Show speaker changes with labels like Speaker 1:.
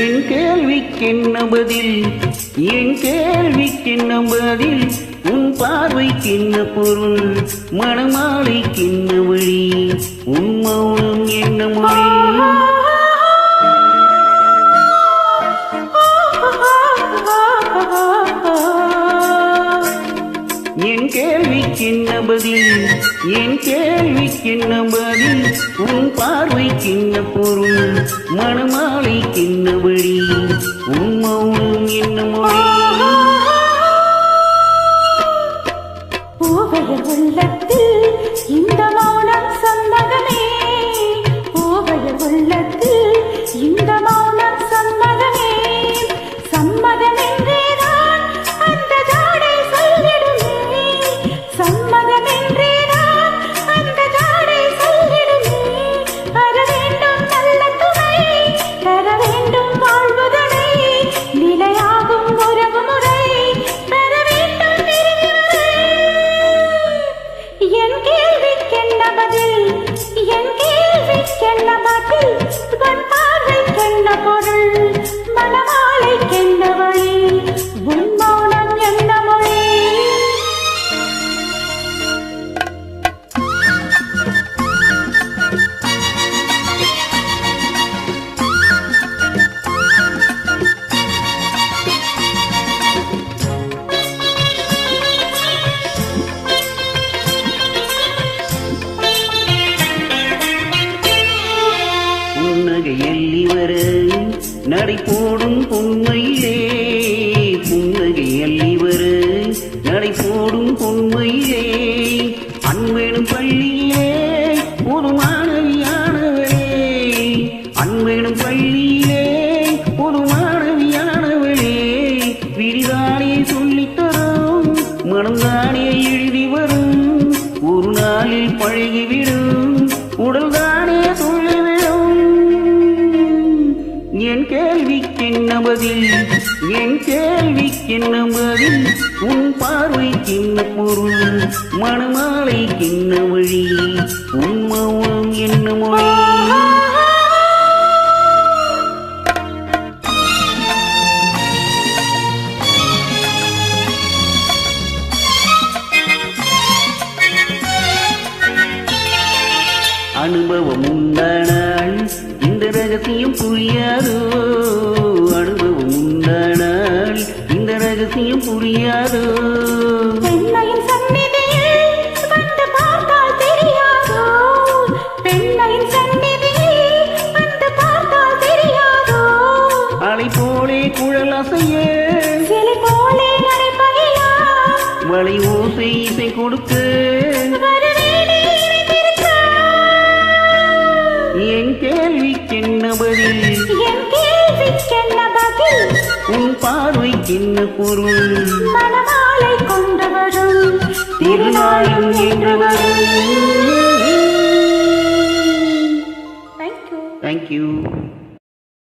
Speaker 1: என் கேள்விக்கென்ன பதில் என் கேள்விக்கென்ன பதில் உன் பார்வைக்கென்ன பொருள் மணமாலைக்கென்ன வழி உன் மௌனம் என்ன மொழி? கேள்விக்கென்ன பதில்? என் கேள்விக்கென்ன பதில்? உன் பார்வைக்கென்ன பொருள்? மணமாலைக்கென்ன வழி? உன் மௌனம் என்ன மொழி?
Speaker 2: உள்ளத்தில் இந்த மௌனம் சம்மதமே உள்ளத்தில் இந்த
Speaker 1: நடை போடும் பொன்மையிலே புன்னகை எல்லி நடை போடும் பொன்மையிலே அன்பெனும் பள்ளியிலே என் கேள்விக்கென்ன பதில் என் கேள்விக்கென்ன பதில் உன் பார்வைக்கென்ன பொருள் மணமாலைக்கென்ன வழி உன் மௌனம் என்ன மொழி. அனுபவம் உண்டான. ரகசியம் புரியாதோ? அனுபவம் உண்டானால் இந்த ரகசியம் புரியாதோ? அலை போலே குழல் அசைய வளை ஓசை இசை கொடுக்க உன் பார்வைக்கென்ன பொருள்?
Speaker 2: மணமாலை கொண்டு வரும்
Speaker 1: திருநாளும் என்று வரும்
Speaker 2: தேங்க்யூ
Speaker 1: தேங்க்யூ